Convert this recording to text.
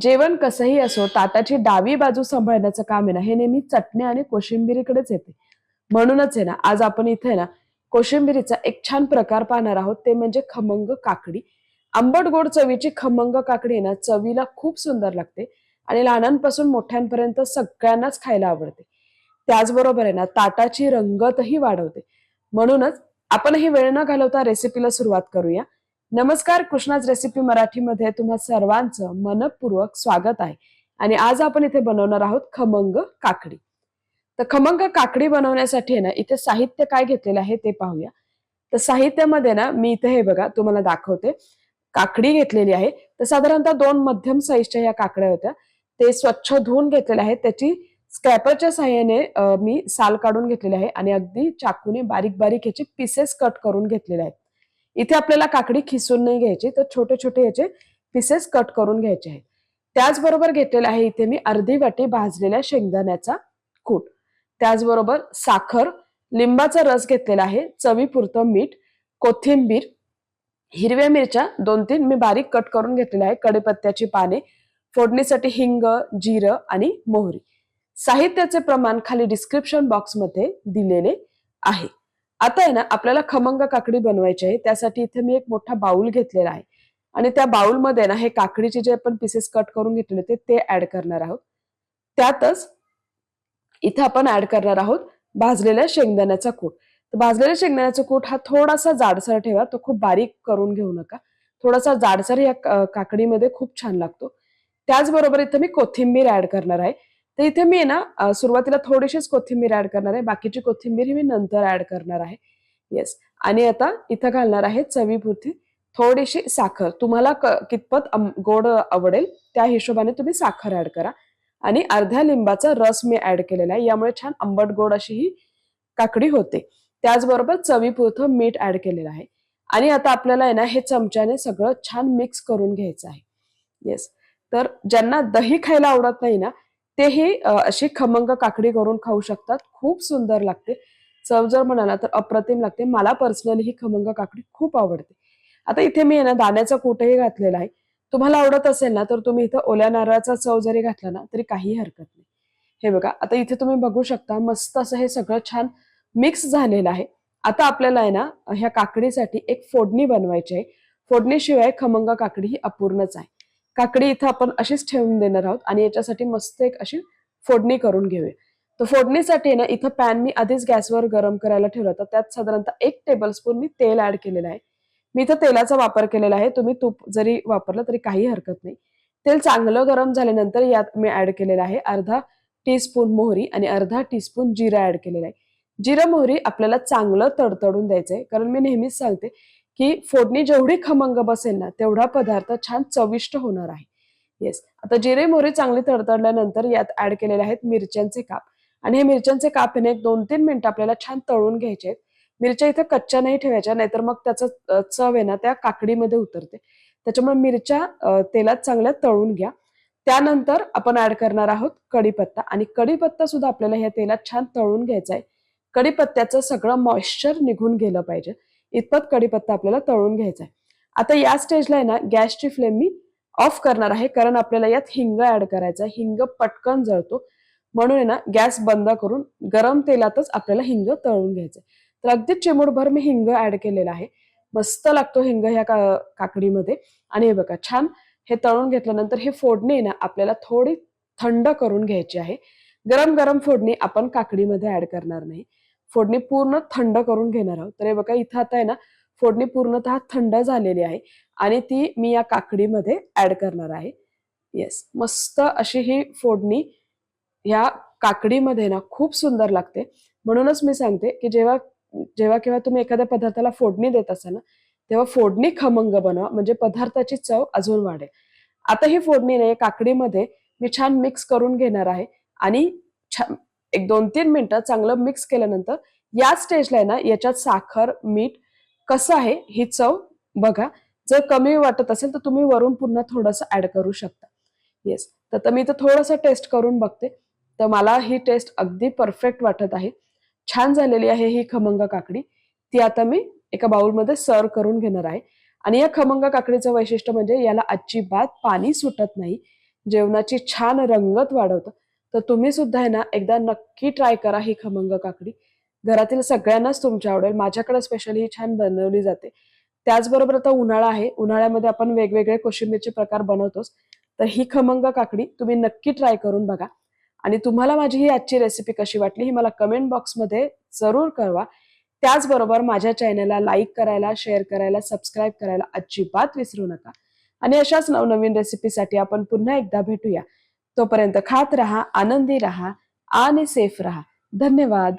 जेवण कसंही असो ताटाची डावी बाजू सांभाळण्याचं काम आहे ना हे नेहमी चटणी आणि कोशिंबिरीकडेच येते. म्हणूनच आहे ना आज आपण इथे ना कोशिंबिरीचा एक छान प्रकार पाहणार आहोत ते म्हणजे खमंग काकडी. आंबट गोड चवीची खमंग काकडी आहे ना चवीला खूप सुंदर लागते आणि लहानांपासून मोठ्यांपर्यंत सगळ्यांनाच खायला आवडते. त्याचबरोबर आहे ना ताटाची रंगतही वाढवते. म्हणूनच आपण ही वेळ न घालवता रेसिपीला सुरुवात करूया. नमस्कार कृष्णाज रेसिपी मराठीमध्ये तुम्हा सर्वांचं मनपूर्वक स्वागत आहे. आणि आज आपण इथे बनवणार आहोत खमंग काकडी. तर खमंग काकडी बनवण्यासाठी ना इथे साहित्य काय घेतलेलं आहे ते पाहूया. तर साहित्यामध्ये ना मी इथे हे बघा तुम्हाला दाखवते. काकडी घेतलेली आहे. तर साधारणतः दोन मध्यम साईजच्या या काकड्या होत्या. ते स्वच्छ धुवून घेतलेले आहेत. त्याची स्कॅपरच्या साह्याने मी साल काढून घेतलेली आहे. आणि अगदी चाकूने बारीक बारीक याचे पीसेस कट करून घेतलेले आहेत. इथे आपल्याला काकडी खिसून नाही घ्यायची तर छोटे छोटे याचे पीसेस कट करून घ्यायचे आहेत. त्याचबरोबर घेतलेला आहे इथे मी अर्धी वाटी भाजलेल्या शेंगदाण्याचा कूट. त्याचबरोबर साखर लिंबाचा रस घेतलेला आहे चवीपुरतं मीठ कोथिंबीर हिरव्या मिरच्या दोन तीन मी बारीक कट करून घेतलेल्या आहे कडेपत्त्याची पाने फोडणीसाठी हिंग जिरं आणि मोहरी. साहित्याचे प्रमाण खाली डिस्क्रिप्शन बॉक्समध्ये दिलेले आहे. आता आहे ना आपल्याला खमंग काकडी बनवायची आहे. त्यासाठी इथे मी एक मोठा बाउल घेतलेला आहे. आणि त्या बाउलमध्ये ना हे काकडीचे जे आपण पीसेस कट करून घेतलेले होते ते ऍड करणार आहोत. त्यातच इथे आपण ऍड करणार आहोत भाजलेल्या शेंगदाण्याचा कूट. तर भाजलेल्या शेंगदाण्याचा कूट हा थोडासा जाडसर ठेवा. तो खूप बारीक करून घेऊ नका. थोडासा जाडसर या काकडीमध्ये खूप छान लागतो. त्याचबरोबर इथं मी कोथिंबीर ऍड करणार आहे. तर इथे मी ना सुरुवातीला थोडीशीच कोथिंबीर ऍड करणार आहे. बाकीची कोथिंबीर ही मी नंतर ऍड करणार आहे. येस आणि आता इथं घालणार आहे चवीपुरती थोडीशी साखर. तुम्हाला कितपत गोड आवडेल त्या हिशोबाने तुम्ही साखर ऍड करा. आणि अर्ध्या लिंबाचा रस मी ऍड केलेला आहे. यामुळे छान आंबट गोड अशी ही काकडी होते. त्याचबरोबर चवीपुरतं मीठ ऍड केलेलं आहे. आणि आता आपल्याला आहे ना हे चमच्याने सगळं छान मिक्स करून घ्यायचं आहे. येस तर ज्यांना दही खायला आवडत नाही ना तेही अ, अशी खमंग काकडी करून खाऊ शकतात. खूप सुंदर लागते. चव जर म्हणाला तर अप्रतिम लागते. मला पर्सनली ही खमंग काकडी खूप आवडते. आता इथे मी ना दाण्याचा कूटही घातलेला आहे. तुम्हाला आवडत असेल ना तर तुम्ही इथं ओल्या नारळाचा चव जरी घातला ना तरी काही हरकत नाही. हे बघा आता इथे तुम्ही बघू शकता मस्त असं हे सगळं छान मिक्स झालेलं आहे. आता आपल्याला आहे ना ह्या काकडीसाठी एक फोडणी बनवायची आहे. फोडणीशिवाय खमंग काकडी ही अपूर्णच आहे. काकडी इथं आपण अशीच ठेवून देणार आहोत आणि याच्यासाठी मस्त एक अशी फोडणी करून घेऊया. तर फोडणीसाठी ना इथं पॅन मी आधीच गॅसवर गरम करायला ठेवलं तर त्यात साधारणतः एक टेबलस्पून मी तेल ऍड केलेलं आहे. मी इथं तेलाचा वापर केलेला आहे. तुम्ही तूप जरी वापरलं तरी काही हरकत नाही. तेल चांगलं गरम झाल्यानंतर यात मी ऍड केलेलं आहे अर्धा टीस्पून मोहरी आणि अर्धा टीस्पून जिरा ऍड केलेला आहे. जिरा मोहरी आपल्याला चांगलं तडतडून द्यायचंय. कारण मी नेहमीच सांगते की फोडणी जेवढी खमंग बसेल ना तेवढा पदार्थ छान चविष्ट होणार आहे. येस आता जिरे मोहरी चांगली तडतडल्यानंतर यात ऍड केलेले आहेत मिरच्यांचे काप. आणि हे मिरच्यांचे काप हे एक दोन तीन मिनिटं आपल्याला छान तळून घ्यायचे आहेत. मिरच्या इथं कच्च्या नाही ठेवायच्या नाहीतर मग त्याचं चव आहे ना त्या काकडीमध्ये उतरते. त्याच्यामुळे मिरच्या तेलात चांगल्या तळून घ्या. त्यानंतर आपण ऍड करणार आहोत कढीपत्ता. आणि कढीपत्ता सुद्धा आपल्याला ह्या तेलात छान तळून घ्यायचा आहे. कढीपत्त्याचं सगळं मॉइश्चर निघून गेलं पाहिजे. इतपत कढीपत्ता आपल्याला तळून घ्यायचा आहे. आता या स्टेजला आहे ना गॅसची फ्लेम मी ऑफ करणार आहे कारण आपल्याला यात हिंग ऍड करायचा आहे. हिंग पटकन जळतो. म्हणून आहे ना गॅस बंद करून गरम तेलातच आपल्याला हिंग तळून घ्यायचं आहे. तर अगदी चिमूटभर मी हिंग ऍड केलेला आहे. मस्त लागतो हिंग ह्या का काकडीमध्ये. आणि हे बघा छान हे तळून घेतल्यानंतर हे फोडणी आहे ना आपल्याला थोडी थंड करून घ्यायची आहे. गरम गरम फोडणी आपण काकडीमध्ये ऍड करणार नाही. फोडणी पूर्ण थंड करून घेणार आहोत. तर हे बघा इथं आता आहे ना फोडणी पूर्णतः थंड झालेली आहे आणि ती मी या काकडीमध्ये ऍड करणार आहे. येस मस्त अशी ही फोडणी ह्या काकडीमध्ये ना खूप सुंदर लागते. म्हणूनच मी सांगते की जेव्हा जेव्हा केव्हा तुम्ही एखाद्या पदार्थाला फोडणी देत असाल ना तेव्हा फोडणी खमंग बनवा म्हणजे पदार्थाची चव अजून वाढेल. आता ही फोडणी ना या काकडीमध्ये मी छान मिक्स करून घेणार आहे आणि छान एक दोन तीन मिनिटं चांगलं मिक्स केल्यानंतर या स्टेजला आहे ना याच्यात साखर मीठ कसं आहे ही चव बघा. जर कमी वाटत असेल तर तुम्ही वरून पुन्हा थोडंसं ऍड करू शकता. येस तर मी इथं थोडंसं टेस्ट करून बघते. तर मला ही टेस्ट अगदी परफेक्ट वाटत आहे. छान झालेली आहे ही खमंग काकडी. ती आता मी एका बाउलमध्ये सर्व करून घेणार आहे. आणि या खमंग काकडीचं वैशिष्ट्य म्हणजे याला अजिबात पाणी सुटत नाही. जेवणाची छान रंगत वाढवतं. तर तुम्ही सुद्धा आहे ना एकदा नक्की ट्राय करा ही खमंग काकडी. घरातील सगळ्यांनाच तुमच्या आवडेल. माझ्याकडे स्पेशली ही छान बनवली जाते. त्याचबरोबर आता उन्हाळा आहे. उन्हाळ्यामध्ये आपण वेगवेगळे कोशिंबीरचे प्रकार बनवतोच. तर ही खमंग काकडी तुम्ही नक्की ट्राय करून बघा. आणि तुम्हाला माझी ही आजची रेसिपी कशी वाटली ही मला कमेंट बॉक्समध्ये जरूर कळवा. त्याचबरोबर माझ्या चॅनलला लाईक करायला शेअर करायला सबस्क्राईब करायला अजिबात विसरू नका. आणि अशाच नवनवीन रेसिपीसाठी आपण पुन्हा एकदा भेटूया. तोपर्यंत खात रहा आनंदी रहा आणि सेफ रहा. धन्यवाद.